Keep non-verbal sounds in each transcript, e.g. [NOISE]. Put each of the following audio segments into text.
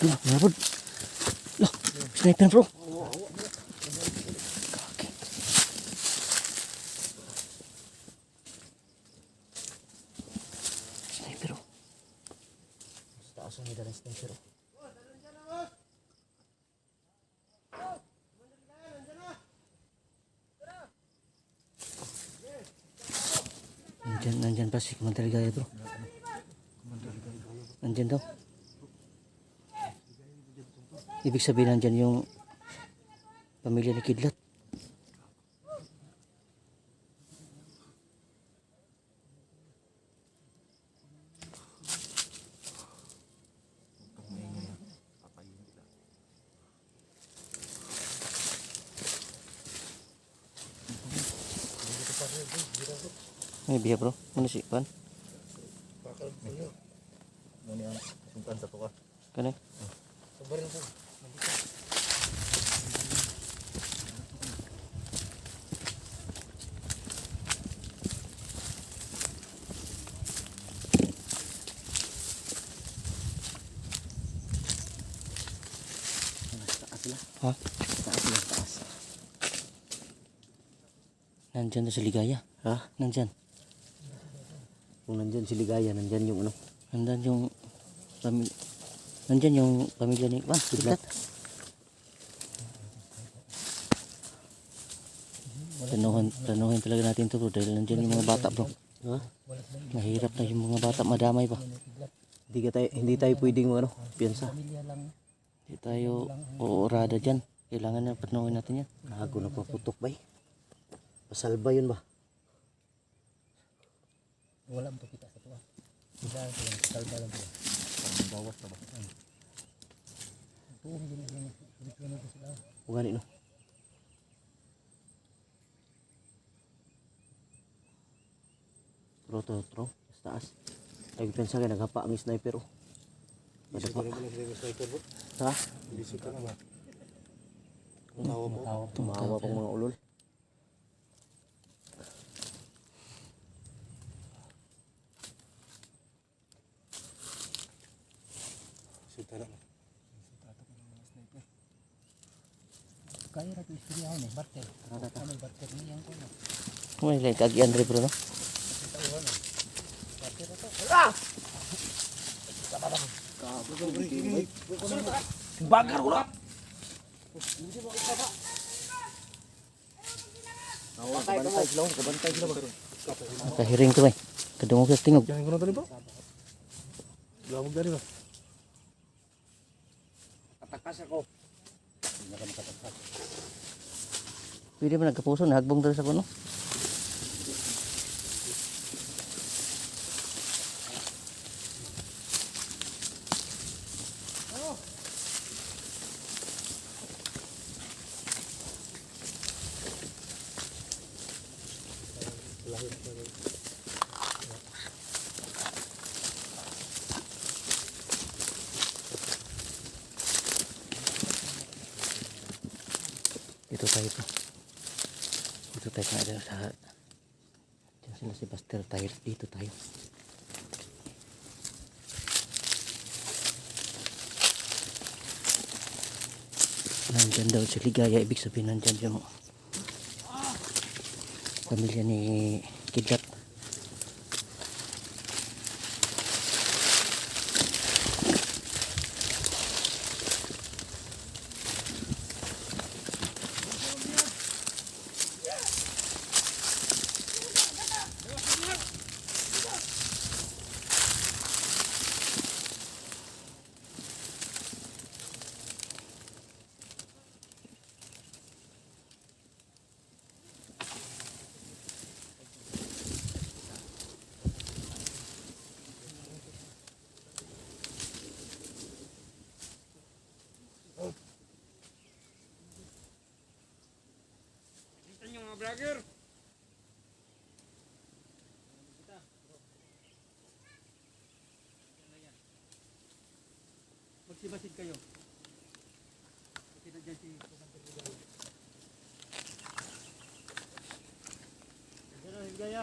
Ano, ano bro? Lo, sniper bro. Kaki. Sniper bro. Sa taas ang nila ng sniper bro. Nandyan, nandyan pa si Commander Ligaya bro. Nandyan daw. Ibig sabihin nandyan yung pamilya ni Kidlat. Ano biya bro? Ano si Pan? Ano yan? Sungkan sa tuka. Kanay? Taas sila. Ha? Taas sila, taas. Nandyan daw sa Ligaya. Ha? Nandyan. Kung nandyan si Ligaya, nandyan yung ano. Nandyan yung pamilya. Nandyan yung pamilya ni Pan. Kidlat. Planuhan, planuhan talaga natin to bro dahil nandyan yung mga bata bro. Ha? Mahirap na yung mga bata madamay pa. Hindi, tayo, hindi tayo pwedeng ano, piyansa. Hindi tayo uurada dyan. Kailangan na planuhan natin yan. Gago na paputok ba eh. Pasalba yun ba? Wala mo kita sa tuwa. Sila ko lang, salba lang ko. Bawas na ba? Tuong din din Pilipino ko sila. Kung gani no. Tro, tro, tro. Sa taas. Lagi piyansa kayo, naghapa ang sniper oh. Madapa. Ha? Matawa. Tumawa pang mga ulol. Kaya ra to istorya ako eh, barter. Ano barter niya ko na. May like kagi Andre bro no? Kabantay sila, oh. kabantay sila ba? Kahiring to may. Kadungog sa tingog. Jangan tadi, Pak. Gawag dari, Pak. Pwede ba nagkapuso nahagbong dala sa kuno? Dito tayo to. Dito tayo na dito sa Diyan sila si Buster Tires. Dito tayo. Nandyan daw si Ligaya. Ibig sabihin nandyan yung pamilya ni Kidlat. Magsibasid kayo. Kita dyan si Ligaya.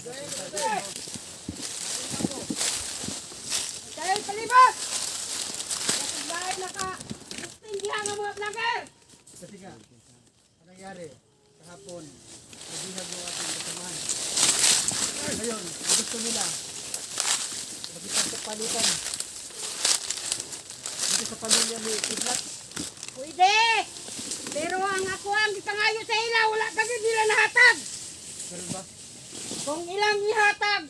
Dahil palibot! Kasi bahay naka istindihan ang mga vlogger! Kasi nga, ang nangyari, kahapon, nabihag yung ating kasamahan. Ngayon, gusto nila, makipagpapalitan. Dito sa pamilya ni Kidlat, Pwede! Pero ang ako ang ipangayo sa ila, wala kagad nila nahatag! ganun ba? Kung ilang ihatag,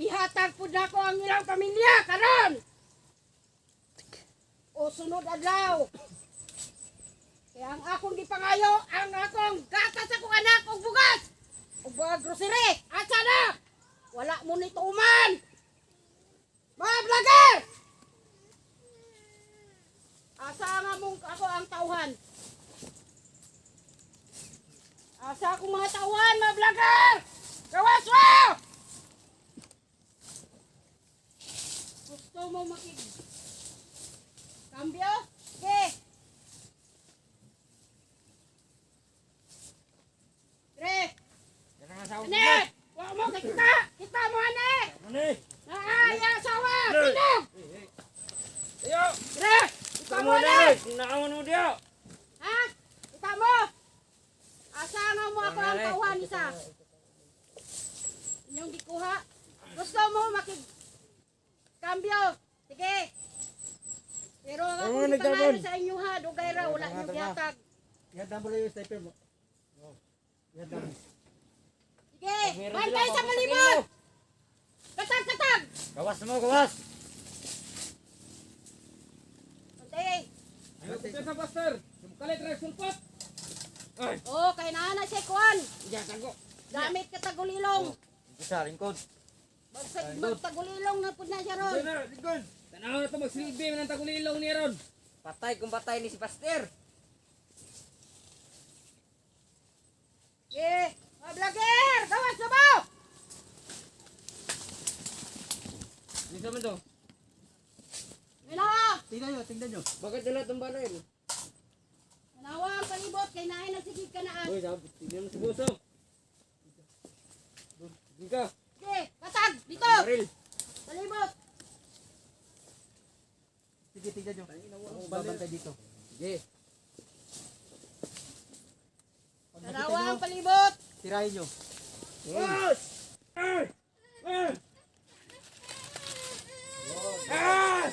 ihatag po na ko ang ilang pamilya, karon! O sunod adlaw. Kaya ang akong gipangayo, ang akong gatas akong anak og bugas. Og mga grocery, asa na? Wala mo ni tuman. Mga vlogger! Asa nga mong ako ang tauhan? Asa akong mga tauhan, mga vlogger! Gawas mo! Gusto mo makig... Cambio? Okay. Tre! Ane! Wa mo kay kita! Kita mo ane! Ano eh? Naaya asawa! Tinog! Ayo! Tre! Kita mo ane! Naaman mo diyo! Ha? Kita mo! Asa nga mo ako ang tauhan isa? Inyong gikuha? Gusto mo makig... Cambio? Sige! Pero ang Ano akong nga nagtabon? ipangalan sa inyo ha, dugay ra, wala nyo gihatag. ihanda mo lang yung sniper mo. Ihanda mo. Sige! Bantay sa malibot! Katag, katag! Gawas mo, gawas! Bantay! Ayaw ko ka, Pastor! Kalit rin sulpot! Ay! Oh, kay na siya kuan. Diyan, tago! Gamit ka tagulilong. Sa lingkod! Bagsag magtagulilong na pud na siya ron. lingkod! Tanaw na ito magsilbi ng tagulilong ni Ron! Patay kung patay ni si Pastor! Eh, mga vlogger! Gawas na mo! Dito man to? Minawa! Tingnan nyo, tingnan nyo. Bakit dala itong balay? Minawa ang palibot kay naay nagsigig ka na ah. Uy, sabi, tignan mo si Buso! Dito ka! Sige, katag! Dito! Baril! Palibot! Sige, tingnan nyo. Ako babantay dito. Sige! Pag Minawa nakita ang nyo, palibot! tirahin nyo. Bus! Ah! Ah! Ah!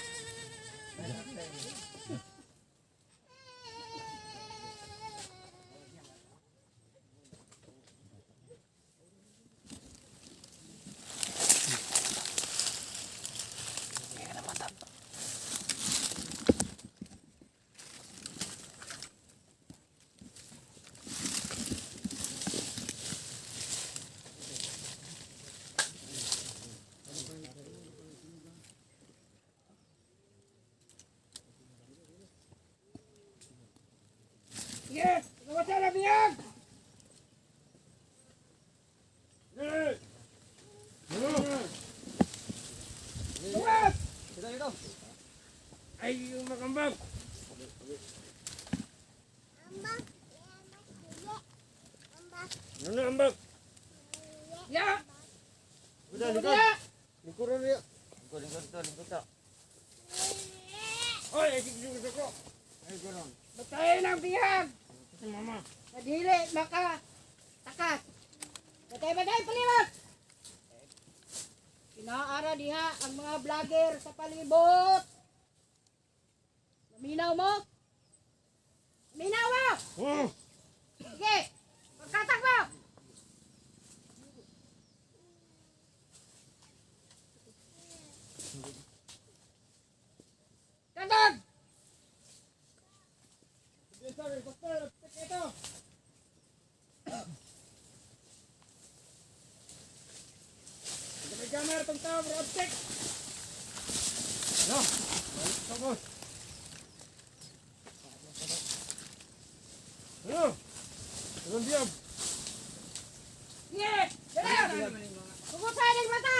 Sige! Gawa sa labiyag! Gawas! Dito, dito! Ay, yung makambag! Ano na ambag? Ya! Likod! likod. Likod na niya. Lingkod, lingkod to, lingkod to. Oy, ay sige, sige. Ay, gano'n. Batayin ang bihag! Mama. Madili, maka takas. Batay batay palibot. Kinaara diha ang mga vlogger sa palibot. Naminaw mo? Naminaw mo? Hmm. Sige, magkatak mo. Katag! Sorry, pastor, ito. Meron tong tao, bro, object. No, tapos. Ano? Anong? Sige! Sige! Pugusan ng mata!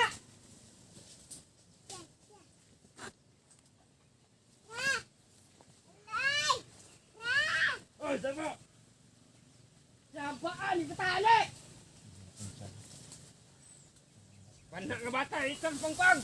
Oy, sama! Sabaan! Batali! Panak nga bata, ikan pangpang!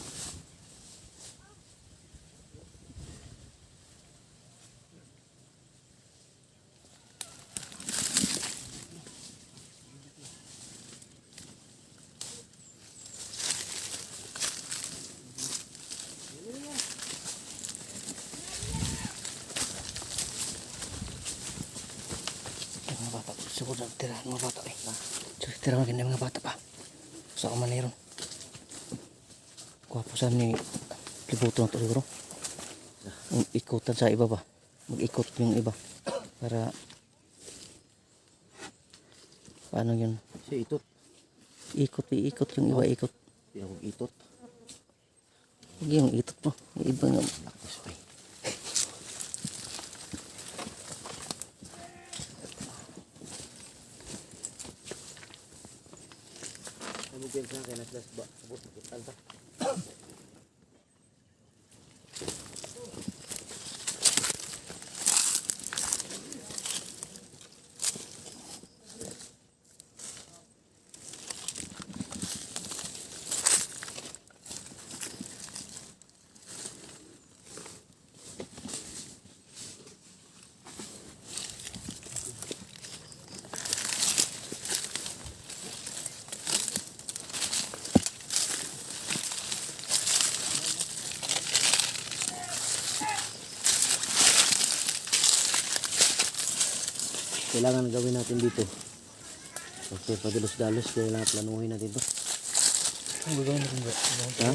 Siguro na tira ng mga bata eh. Siguro tira mga bata pa. Sa ako maniron. Po saan ni libuto na to siguro. Yung ikutan sa iba ba. Mag-ikot yung iba. Para paano yun? Si itot. Ikot, iikot yung iba, ikot. Hindi akong itot. Hindi yung itot mo. Yung iba nga. Tapos ay. Ano din sa akin? Naslas Kailangan gawin natin dito. Kasi padalos-dalos, kailangan planuhin natin to. Ang gagawin natin ba? Ha?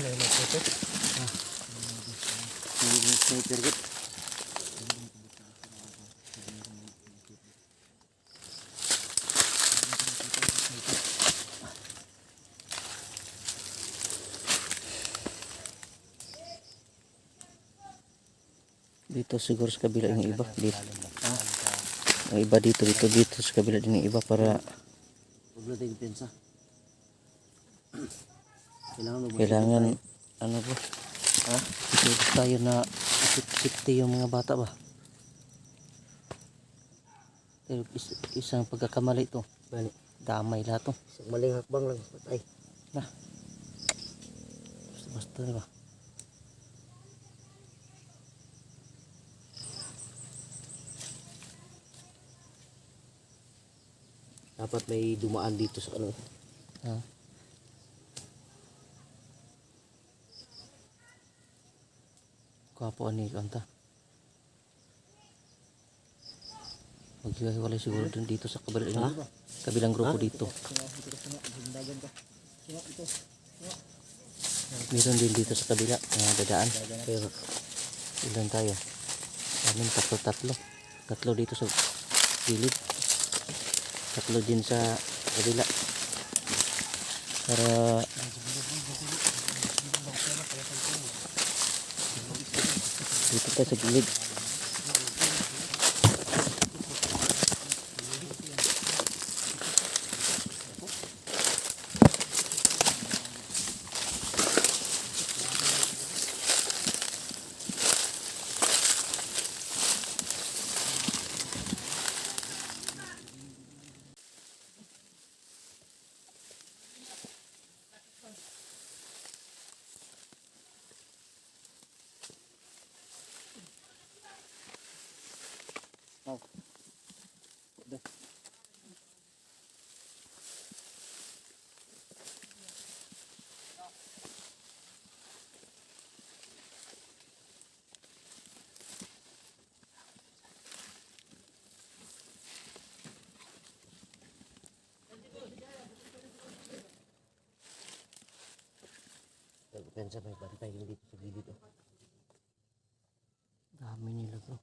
Sniper kit. Dito siguro sa kabila yung iba. Dito. Ang iba dito, dito, dito sa kabila din iba para Huwag natin pensa. Kailangan kailangan ano ba? Ha? Ito tayo na safety yung mga bata ba? Pero is, isang pagkakamali to. Bani. Damay lahat to. Isang maling hakbang lang. Patay. Basta basta diba? Dapat may dumaan dito sa ano. Ha? Kapo ani kanta. Maghiwa-hiwalay siguro din dito sa kabilang kabilang grupo dito. Meron din dito sa kabila mga dadaan. Nga. Ilan tayo? Amin tatlo tatlo. Tatlo dito sa gilid. Tatlo din sa kabila. Para dito tayo sa gilid. Yan, sabay-bantay yung dito sa gilid. Oh. Dami nila bro.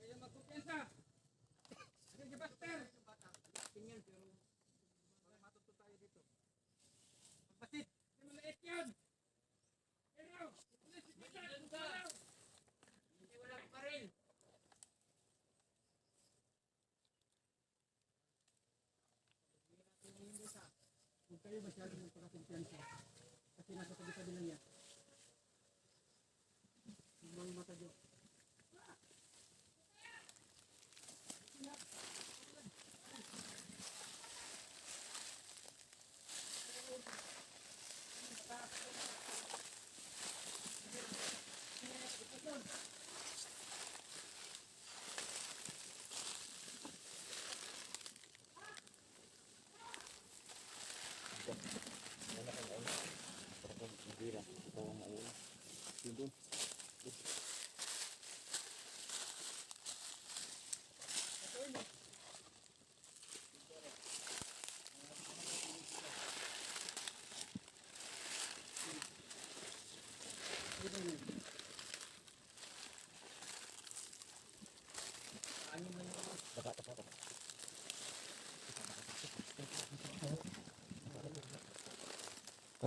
Kaya magkumpiyansa! Sige, Buster! Tingnan, pero matuto tayo dito. Magbasit! Malait yan! Pero! Maganda! Hindi wala pa rin! Huwag kayo masyadong magpakakumpiyansa pagkakumpiyansa. Kasi nasa tabi-tabi lang yan. Mga mata nyo.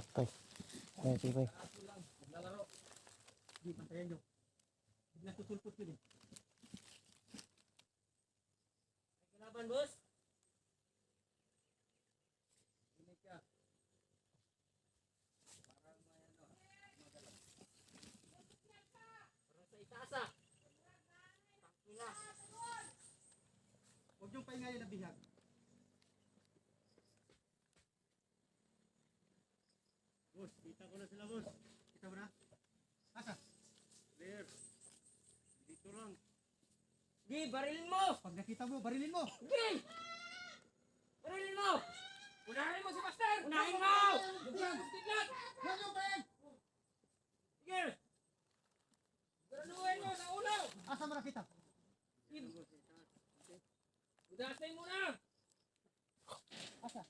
Patay. Ay, sige bay. Hindi, pantayan nyo. Bigla tutulpot yun eh. Kalaban, boss. Parang sa itaas ah. Tangina. Huwag niyong pahingayin na bihag. Boss, kita ko na sila, boss. Kita mo na? Asa? There. Dito lang. Di, barilin mo! Pag nakita mo, barilin mo. Di! Barilin mo! Unahin mo si Master! Unahin mo! Tignan! Huwag niyong pahin! Sige! Graduhin mo sa ulo! Asa mo nakita? Udasin mo na! Asa?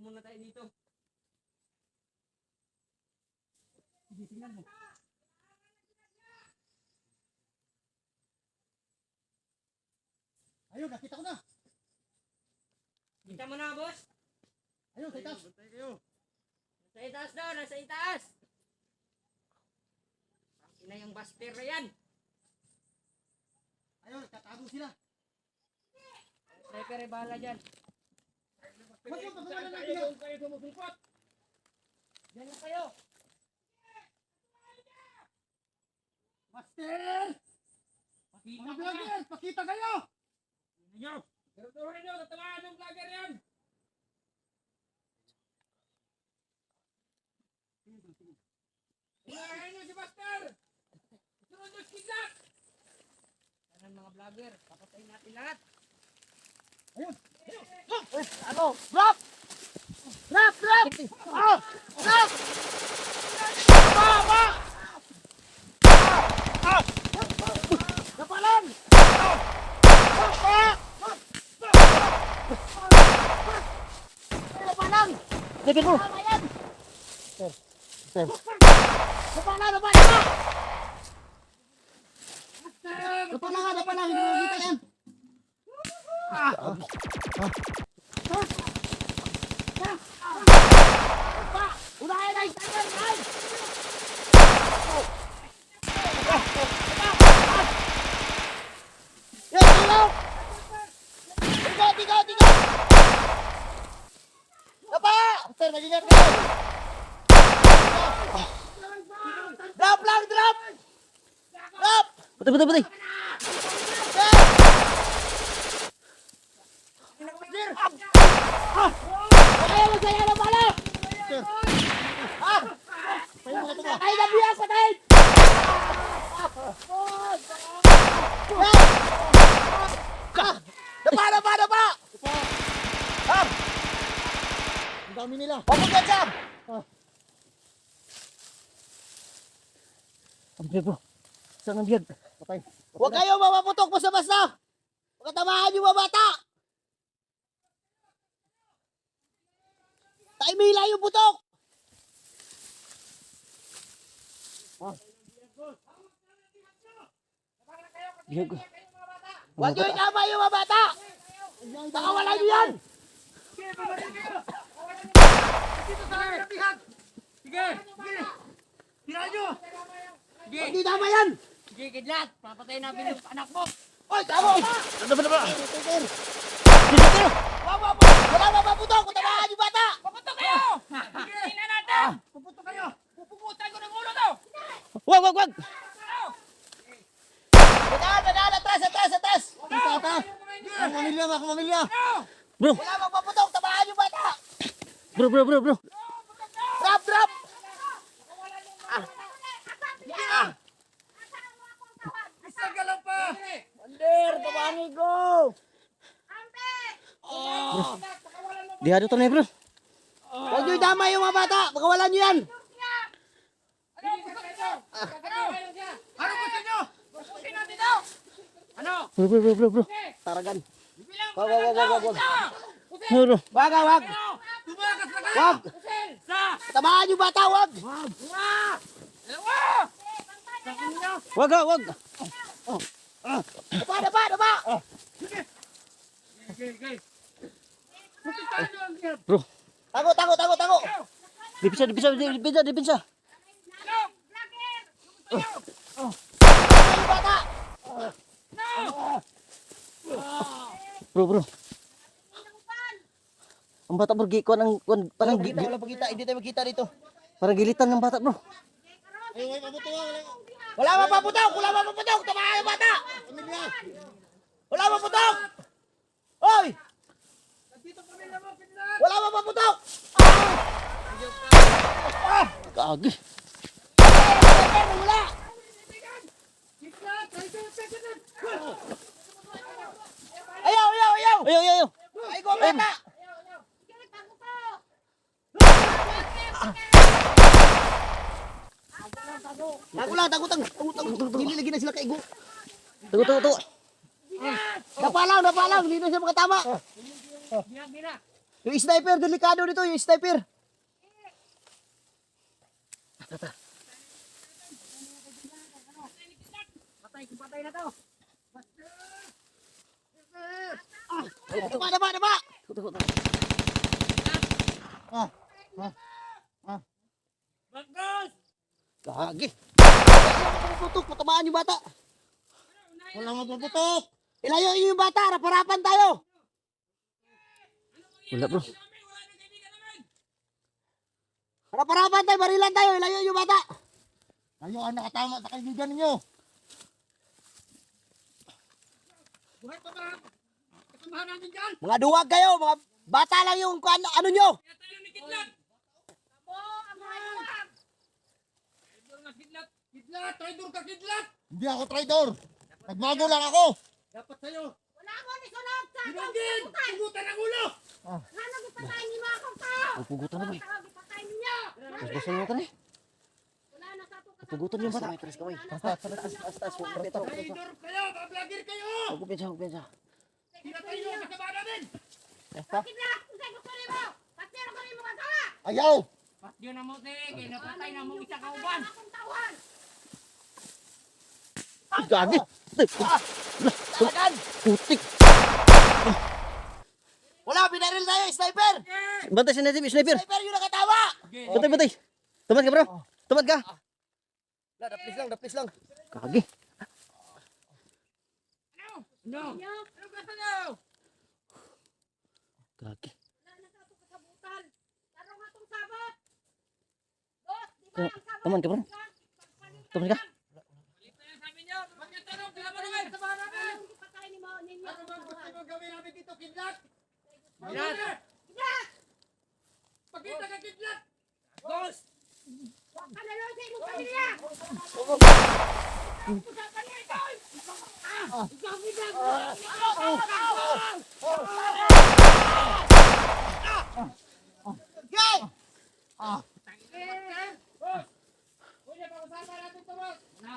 Tago muna tayo dito. Sige, tingnan mo. Ayun, nakita ko na. Kita mo na, boss! Ayun, sa itaas. Nasa itaas daw, nasa itaas! Tangina yung Buster na yan! Ayun, tatago sila. Sniper ay bahala dyan. Huwag yung pagkawalan ng Kayo kung kayo sumusulpot! Diyan lang kayo! Master! Pakita Mga vlogger, pakita kayo! Tingnan nyo! Garutuhin nyo! Tatamaan yung vlogger yan! Unahin nyo si Buster! Sunod nyo si Kidlat! Yan ang mga vlogger. Papatayin natin lahat. Ayun! Ano? Drop! Drop! Drop! Ah! Drop! Ba! Ba! Ah! Kapalan! Ba! Kapalan! Sige ko. Tama yan! Sir. Kapalan! Kapalan! Napala nga, napala. Hindi mo nakita yan. Ba! Unahin na! Unahin na! Yan! Tigaw! Tigaw! Tigaw! Tigaw! Apa? Master, mag-ingat kayo. Drop lang! Drop! Drop! Patay, patay, patay. Kaya mo sa'yo na pala! Ah! Patay na biyak! Patay! Dapa! Dapa! Dapa! Ang dami nila. Huwag mo dyan, Sam! Ang bebo. Saan ang? Patay. Huwag kayo mapaputok basta-basta! Pagkatamaan yung mga bata! Taimila yung putok! Biyag. Huwag nyo itama yung mga bata! Baka wala nyo yan! Sige! Tira nyo! Sige! Huwag nyo itama yan! Sige, Kidlat! Papatayin namin yung anak mo! Oy, tamo! Ano ba na ba? Titir! Dito! Wala ba wala ba maputok? Tamaan yung bata! Papunta kayo! Tingnan natin! Pupunta kayo! Pupungutan ko ng ulo to! Wag, wag, wag! Dadaan, dadaan, atras, atras, atras! Tita, ata! Ang pamilya, mga pamilya! Bro, Wala bang maputok? Tamaan yung bata! bro, bro, bro, bro. Drop, drop! Isang galaw pa! Under, tamaan ko! Dihado to na eh, bro. Huwag niyo idamay yung mga bata! Pagawalan niyo yan! Ano? Ano! Ano? Bro, bro, bro, bro, bro. Taragan. Wag, wag, wag, wag, wag. Bro, bro. Wag, ah, wag! Wag! Sa! Tamaan yung bata, wag! Niyo! Wag, ah, wag. Niyo ang hirap. Bro, Tago, tago, tago, tago! dipisa, dipisa. No! Tamaan yung bata! Bro, bro. Ang bata bro, kuwan ang kuwan, parang gi- Wala, pakita, hindi tayo makita dito. parang gilitan ng bata, bro. Wala ba paputok? Wala ba paputok? Tamaan yung bata! Wala ba paputok? Hoy! Wala ba paputok? Kagi. Wala! Ayaw, ayaw, ayaw! Ayo, ayo, ayo. Ay, ko bata! Tago lang, tago, tago, tago, tago. Lagi na sila kaigo. Tugo, tugo, tugo. Dapa lang, dapa lang. Hindi na siya makatama. Gina, [LAUGHS] gina. Yung sniper, delikado dito, yung sniper. Patay, patay na to. Dapa, dapa, dapa. Tugo, tugo, tugo. Bagos! Kagi. Putok, patamaan yung bata. Wala nga puputok. Ilayo yung bata, harap-harapan tayo. Wala, bro. Naman! Harap-harapan tayo, barilan tayo, ilayo yung bata. Kayo ang nakatama sa kaibigan ninyo. Buhay pa ba? Kasamahan natin dyan! Mga duwag kayo, mga bata lang yung ano, ano nyo. Kidlat! Traidor ka Kidlat! Hindi ako traidor. Nagmago lang ako. Dapat sa'yo! Wala mo ni sunod sa Binanggin! Tugutan ang ulo! Nga nagpatay ni mga akong tao. Pugutan na, bro. Tawag ipatay ninyo. Basbasan mo ka na eh. Wala na sa to Pugutan yung bata. Traidor kayo! Bablagir kayo! Huwag pensa, huwag pensa. Pinatay niyo ang kasama namin! Bakit na? Kung saan gusto niyo mo? Patero ko rin mo magawa. Ayaw. Patyo na mo, te! Kaya napatay na mo isa kauban! Akong tawan. Kagi. Talagan. Putik. Wala, binaril tayo, sniper. Bantay si Nadim, sniper. Sniper yung nakatawa. Bantay, bantay. Tumad ka, bro. Tumad ka. La, daplis lang, daplis lang. Kagi. No! Ano gusto niyo? Kagi. Wala na sa ba Tu- ang sabot? Tuman ka, bro. Tuman ka. Ba! Ang mo. Ano bang gusto niyo gawin namin dito, Kidlat? Kidlat! Kidlat! Pakita ka, Kidlat! Ghost! Huwag ka na lang sa imong pamilya. Ah! Wala!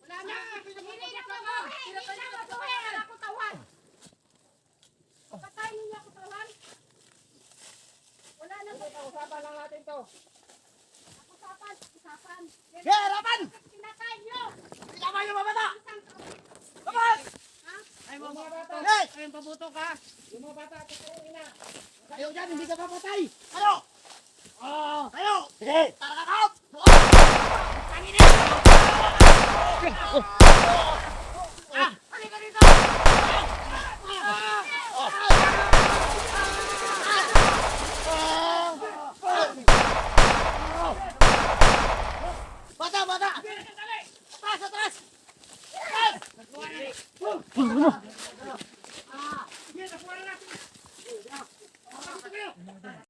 Wala na. Hindi na mabuhay. Hindi na mabuhay. Wala ko tawan. Patay ninyo ako tawan. Wala na. Usapan lang natin to! Usapan. Usapan. Yeah, harapan. Pinatay niyo. Tama yung mga bata. Laban. Ay, mga bata! Hey! Ay, pabutok ha! Yung mga bata, patuloy na! Kayo dyan, hindi ka papatay. Kayo. Ah, kayo. Sige. Tara ka out.